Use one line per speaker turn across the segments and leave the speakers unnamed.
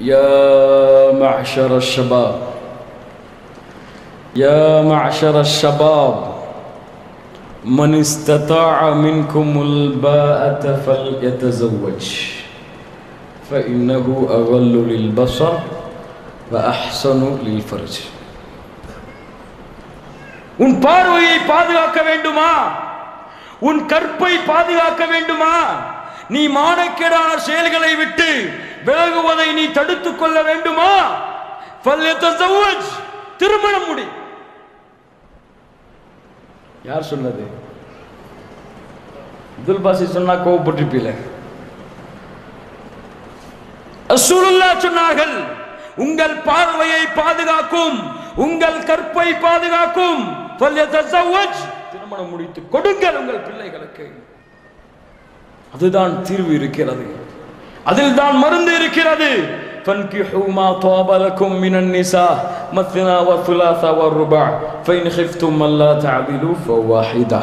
يا معشر الشباب يا معشر الشباب من استطاع منكم الباءة فليتزوج فإنه أغل للبصر وأحسن للفرج உன் பார்வையை பாதுகாக்க வேண்டுமா உன் கற்பை பாதுகாக்க வேண்டுமா நீ மானக்கேடான செயல்களை விட்டு விலகுவதை நீ தடுத்துக் கொள்ள வேண்டுமா? திருமணம் முடி. யார் சொன்னது? அப்துல் பாசி சொன்னா கோவப்பட்டிருப்பீல. சொன்னார்கள் உங்கள் பார்வையை பாதுகாக்கும் உங்கள் கற்பை பாதுகாக்கும். திருமணம் முடித்து கொடுங்கள் உங்கள் பிள்ளைகளுக்கு. அதுதான் தீர்வு இருக்கிறது. அதில் தான் மருந்து இருக்கிறது فانكحوا ما طاب لكم من النساء مثنى وثلاث والرباع فإن خفتم ألا تعدلوا فواحدة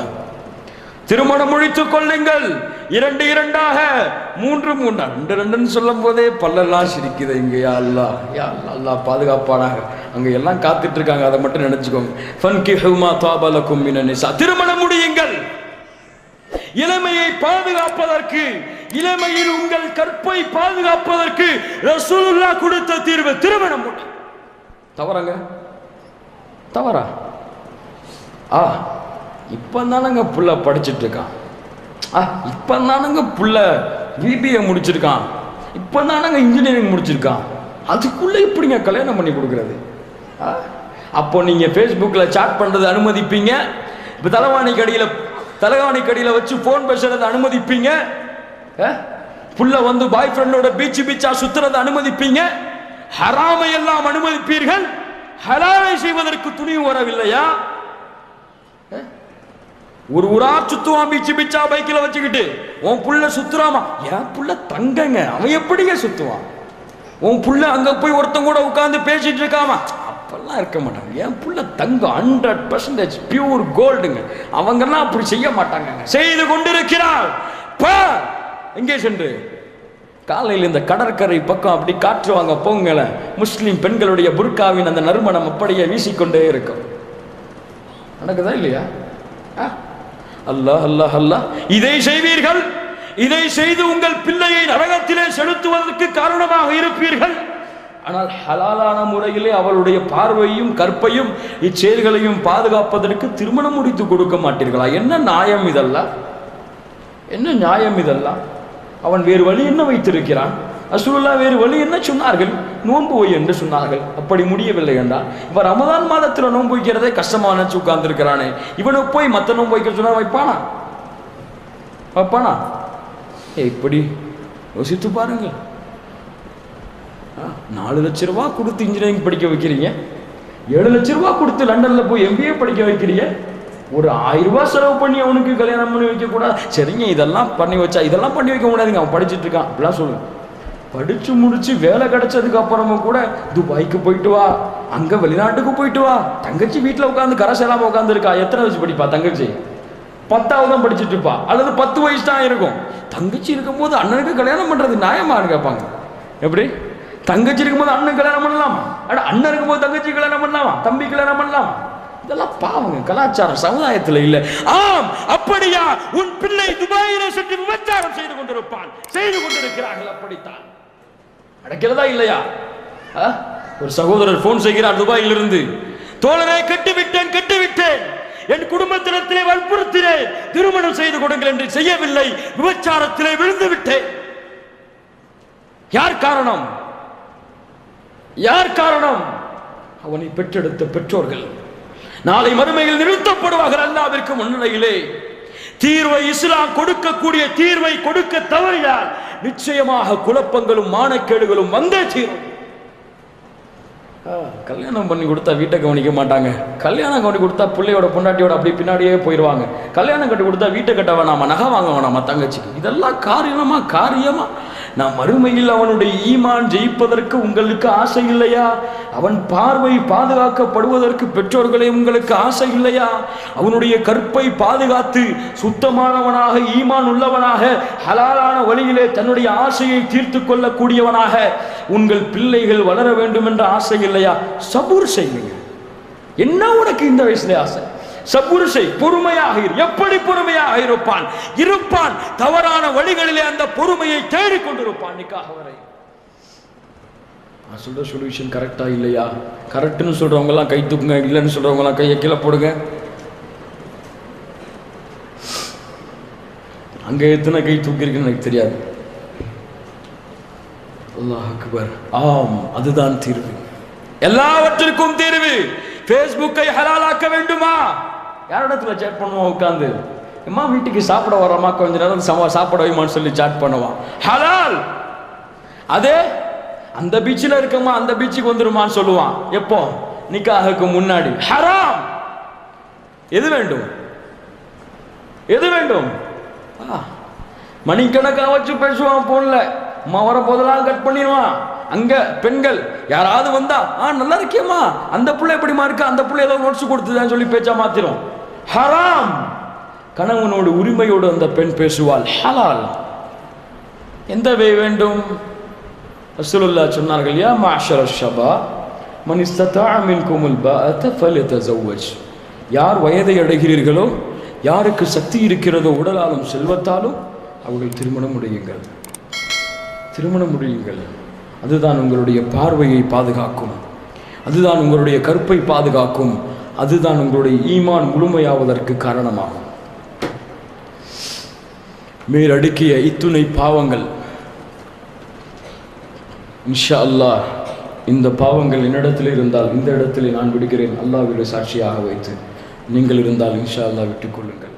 திருமணம் முடித்துக் கொள்ளுங்கள் இரண்டு இரண்டாக மூன்று மூன்றா ரெண்டு ரெண்டுன்னு சொல்லும் போதே பல்லெல்லாம் சிரிக்குது இங்க யா அல்லா யா அல்லா அல்லாஹ் பாதுகாப்பானாக அங்க எல்லாம் காத்துட்டு இருக்காங்க அதை மட்டும் நினைச்சுக்கோங்க ஃபன்கிஹு மா தாப லக்கும் மினன் நிசா திருமணம் முடியுங்கள் இளமையை பாதுகாப்பதற்கு இளமையில் உங்கள் கற்பை பாதுகாப்பதற்கு ரசூலுல்லா கொடுத்த தீர்வு திருமணம் தவறாங்க? தவறா? ஆ இப்போ தானங்க புள்ள படிச்சுட்டு இருக்கான் ஆ இப்போ தானங்க புள்ள பிபிஏ முடிச்சிருக்கான். இப்போ தானங்க இன்ஜினியரிங் முடிச்சிருக்கான். அதுக்குள்ளே இப்படிங்க கல்யாணம் பண்ணி கொடுக்குறது? ஆ அப்போ நீங்கள் ஃபேஸ்புக்கில் சாட் பண்ணுறது அனுமதிப்பீங்க. இப்போ தலைவாணி அடியில் தலகாணி கடியில் வச்சு ஃபோன் பேசுறதை அனுமதிப்பீங்க? ஆ? புள்ள வந்து பாய் ஃப்ரெண்டோட பீச்சு பீச்சா சுத்துறதை அனுமதிப்பீங்க? ஹராமை எல்லாம் அனுமதிப்பீர்கள்? ஹலாலை செய்வதற்கு துணிவு வரவில்லையா? ஒரு ஊரா சுத்துவான் பீச்சு பீச்சா பைக்கில் வச்சுக்கிட்டு உன் புள்ள சுத்துறாமா? என் புள்ள தங்கங்க அவன் எப்படிங்க சுத்துவான்? உன் புள்ள அங்க போய் ஒருத்தன் கூட உட்காந்து பேசிட்டு இருக்காமா? அப்பெல்லாம் இருக்க மாட்டாங்க. என் புள்ள தங்கம் ஹண்ட்ரட் பர்சன்டேஜ் பியூர் கோல்டுங்க அவங்கெல்லாம் அப்படி செய்ய மாட்டாங்க செய்து கொண்டிருக்கிறார். பார் எங்கே சென்று? காலையில் இந்த கடற்கரை பக்கம் அப்படி காற்று வாங்க போங்களேன் முஸ்லிம் பெண்களுடைய புர்காவின் அந்த நறுமணம் அப்படியே வீசிக்கொண்டே இருக்கும். நடக்குதா இல்லையா? அல்லாஹ் அல்லாஹ் அல்லாஹ். இதை செய்வீர்கள். இதை செய்து உங்கள் பிள்ளையை நரகத்திலே செலுத்துவதற்கு காரணமாக இருப்பீர்கள். ஆனால் ஹலாலான முறையிலே அவளுடைய பார்வையும் கற்பையும் இச்செயல்களையும் பாதுகாப்பதற்கு திருமணம் முடித்து கொடுக்க மாட்டீர்களா? என்ன நியாயம் இதெல்லாம் என்ன நியாயம் இதெல்லாம் அவன் வேறு வழி என்ன வைத்திருக்கிறான்? அசுல்லா வேறு வழி என்ன சொன்னார்கள்? நோன்பு வை என்று சொன்னார்கள். அப்படி முடியவில்லை என்றால் இவன் ரமதான் மாதத்தில் நோன்பு வைக்கிறதே கஷ்டமான நினைச்சு உட்கார்ந்துருக்கிறானே. இவனை போய் மற்ற நோன்பு வைக்க சொன்னா வைப்பானா? வைப்பானா? ஏய், இப்படி யோசித்து பாருங்கள். நாலு லட்ச ரூபா கொடுத்து இன்ஜினியரிங் படிக்க வைக்கிறீங்க? ஏழு லட்ச ரூபா கொடுத்து லண்டன்ல போய் எம்பிஏ படிக்க வைக்கிறீங்க? ஒரு ஆயிரம் ரூபாய் செலவு பண்ணி அவனுக்கு கல்யாணம் பண்ணி வைக்க கூடாது. சரிங்க இதெல்லாம் பண்ணி வச்சா இதெல்லாம் பண்ணி வைக்க முடியாதுங்க அவன் படிச்சுட்டு இருக்கான். அப்படிலாம் சொல்லுவேன் படிச்சு முடிச்சு வேலை கிடைச்சதுக்கு அப்புறமும் கூட துபாய்க்கு போயிட்டு வா. அங்க வெளிநாட்டுக்கு போயிட்டு வா. தங்கச்சி வீட்டில் உட்காந்து கரசெல்லாம உட்காந்துருக்கா எத்தனை வயசு படிப்பா தங்கச்சி? பத்தாவது தான் படிச்சுட்டு இருப்பா. அல்லது பத்து வயசு தான் இருக்கும். தங்கச்சி இருக்கும்போது அண்ணனுக்கு கல்யாணம் பண்றது நியாயமானு கேட்பாங்க. எப்படி? தங்கச்சி இருக்கும்போது அண்ணன் கல்யாணம் பண்ணலாம்? அட அண்ணன் இருக்கும்போது தங்கச்சி கல்யாணம் பண்ணலாமா? தம்பி கல்யாணம் பண்ணலாம்? இதெல்லாம் பாவங்க கலாச்சாரம் சமுதாயத்துல இல்ல. ஆம் அப்படியா உன் பிள்ளை துபாயிலே சென்று விபச்சாரம் செய்து கொண்டிருப்பான். செய்து கொண்டிருக்கிறார்கள் அப்படித்தான். நடக்கிறதா இல்லையா? ஆ? ஒரு சகோதரர் போன் செய்கிறார் துபாயிலிருந்து. தோழரை கட்டுவிட்டேன் கட்டுவிட்டேன். என் குடும்பத்தினத்திலே வற்புறுத்தினேன். திருமணம் செய்து கொடுங்கள் என்று செய்யவில்லை. விபச்சாரத்திலே விழுந்து விட்டேன். யார் காரணம்? யார் காரணம்? அவனை பெற்றெடுத்த பெற்றோர்கள். நாளை மறுமையில் நிறுத்தப்படுவார்கள் அல்லாவிற்கு முன்னிலையிலே. தீர்வை இஸ்லாம் கொடுக்கக்கூடிய தீர்வை கொடுக்க தவறினால் நிச்சயமாக குழப்பங்களும் மானக்கேடுகளும் வந்தே தீரும். கல்யாணம் பண்ணி கொடுத்தா வீட்டை கவனிக்க மாட்டாங்க. கல்யாணம் கவனி கொடுத்தா பிள்ளையோட பொண்டாட்டியோட அப்படி பின்னாடியே போயிடுவாங்க கல்யாணம் கட்டி கொடுத்தா வீட்டை கட்ட வேணாமா நகை வாங்க வேணாமா தங்கச்சிக்கு? இதெல்லாம் காரியமா காரியமா. நான் மறுமையில் அவனுடைய ஈமான் ஜெயிப்பதற்கு உங்களுக்கு ஆசை இல்லையா? அவன் பார்வை பாதுகாக்கப்படுவதற்கு பெற்றோர்களே உங்களுக்கு ஆசை இல்லையா? அவனுடைய கற்பை பாதுகாத்து சுத்தமானவனாக ஈமான் உள்ளவனாக ஹலாலான வழியிலே தன்னுடைய ஆசையை தீர்த்து கொள்ளக்கூடியவனாக உங்கள் பிள்ளைகள் வளர வேண்டும் என்ற ஆசை இல்லையா? சபூர் செய்யுங்க. என்ன உனக்கு இந்த வயசுல ஆசை? சபுருஷை பொறுமையாக எப்படி பொறுமையாக இருப்பான்? இருப்பான். தவறான வழிகளிலே அந்த பொறுமையை தேடிக் கொண்டிருப்பான் நிக்காக வரை. நான் சொல்ற சொல்யூஷன் கரெக்டா இல்லையா? கரெக்ட்னு சொல்றவங்க எல்லாம் கை தூக்குங்க இல்லைன்னு சொல்றவங்க எல்லாம் கையை கீழே போடுங்க. அங்க எத்தனை கை தூக்கியிருக்குன்னு எனக்கு தெரியாது. அல்லாஹ் அக்பர். ஆம் அதுதான் தீர்வு. எல்லாவற்றிற்கும் தீர்வு. ஃபேஸ்புக்கை ஹலாலாக்க வேண்டுமா? யாரிடத்துல சேட் பண்ணுவான் உட்காந்து அம்மா வீட்டுக்கு சாப்பிட வரமா கொஞ்ச நேரம் சமா சாப்பிட வைமான்னு சொல்லி சாட் பண்ணுவான். ஹலால்! அதே அந்த பீச்சில் இருக்கமா? அந்த பீச்சுக்கு வந்துருமான்னு சொல்லுவான். எப்போ? நிக்காஹுக்கு முன்னாடி. ஹராம்! எது வேண்டும்? எது வேண்டும்? ஆ, வச்சு பேசுவான் போன்ல. அம்மா வர போதெல்லாம் கட் பண்ணிடுவான். அங்க பெண்கள் யாராவது வந்தா ஆ நல்லா இருக்கியம்மா. அந்த பிள்ளை எப்படிமா இருக்கா? அந்த பிள்ளை ஏதோ நோட்ஸ் கொடுத்துதான்னு சொல்லி பேச்சா மாத்திரும். ஹராம். கணவனோடு உரிமையோடு அந்த பெண் பேசுவாள். ஹலால். எந்த வே வேண்டும்? ரசூலுல்லாஹ் சொன்னார்கள் யா மாஷர ஷபா மன் இஸ்ததா மின்குமுல் பாஅத யார் வயதை அடைகிறீர்களோ யாருக்கு சக்தி இருக்கிறதோ உடலாலும் செல்வத்தாலும் அவர்கள் திருமணம் முடியுங்கள். திருமணம் முடியுங்கள். அதுதான் உங்களுடைய பார்வையை பாதுகாக்கும். அதுதான் உங்களுடைய கற்பை பாதுகாக்கும். அதுதான் உங்களுடைய ஈமான் முழுமையாவதற்கு காரணமாகும். மேலடுக்கிய இத்துணை பாவங்கள். இன்ஷா அல்லாஹ் இந்த பாவங்கள் என்னிடத்தில் இருந்தால் இந்த இடத்திலே நான் விடுகிறேன். அல்லாவிட சாட்சியாக வைத்து நீங்கள் இருந்தால் இன்ஷா அல்லா விட்டுக் கொள்ளுங்கள்.